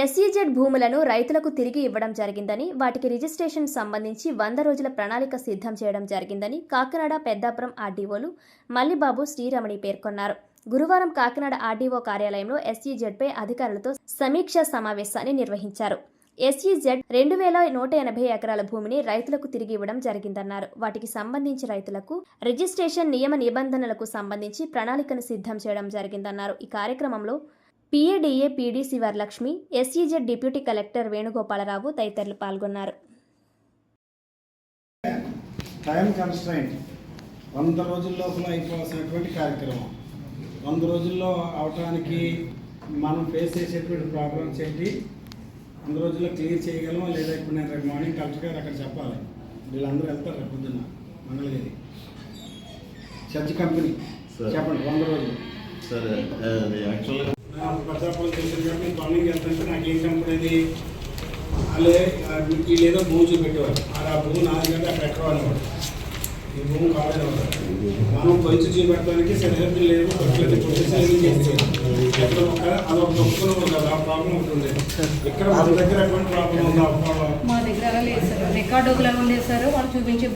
SEZ భూములను రైతులకు తిరిగి ఇవ్వడం జరిగిందని వాటికి రిజిస్ట్రేషన్ సంబంధించి వంద రోజుల ప్రణాళిక సిద్ధం చేయడం జరిగిందని కాకినాడ పెద్దాపురం ఆర్డీఓలు మల్లిబాబు శ్రీరమణి పేర్కొన్నారు. గురువారం కాకినాడ ఆర్డీఓ కార్యాలయంలో ఎస్ఈజెడ్పై అధికారులతో సమీక్ష సమావేశాన్ని నిర్వహించారు. ఎస్ఈజెడ్ రెండు వేల నూట ఎనభై ఎకరాల భూమిని రైతులకు తిరిగి ఇవ్వడం జరిగిందన్నారు. వాటికి సంబంధించి రైతులకు రిజిస్ట్రేషన్ నియమ నిబంధనలకు సంబంధించి ప్రణాళికను సిద్ధం చేయడం జరిగిందన్నారు. ఈ కార్యక్రమంలో PADA PDC Varalakshmi SEZ deputy collector Venugopalarao తదితరులు పాల్గొన్నారు. టైం కన్స్ట్రైంట్ వంద రోజుల లోపల అయిపోవాల్సినటువంటి కార్యక్రమం. వంద రోజుల్లో అవటానికి మనం ఫేస్ చేసేటువంటి ప్రాబ్లమ్స్ ఏంటి? వంద రోజుల్లో క్లియర్ చేయగలమా? లేదా ఇప్పుడు నేను రేపు మార్నింగ్ కలెక్టర్ గారు అక్కడ చెప్పాలి. వీళ్ళందరూ వెళ్తారు రేపు పొద్దున్న మంగళగిరి. Church company sir. చెప్పండి వంద రోజులు. సరే యాక్చువల్గా నాకు పెద్దాపురం కాబట్టి నేను మార్నింగ్ వెళ్తుంటే నాకు ఏం కనపడేది? వాళ్ళే వీళ్ళు ఏదో భూమి చూపెట్టేవారు. ఆ భూమి నాది కంటే అక్కడ ఎక్కవాలి ఈ భూమి కావాలి మనం కొంచెం చూపెట్టడానికి సరిహద్దు లేదు ప్రకృతి ప్రొసెస్ చేసేది ఎక్కడ ఒక అదొక తప్పుకుని ఆ ప్రాబ్లం ఉంటుంది ఇక్కడ మన దగ్గర ఎటువంటి ప్రాబ్లం ఉందా మా దగ్గర అలా లేదు సార్. రికార్డు ఒకలా ఉండేది సార్. వాళ్ళు చూపించే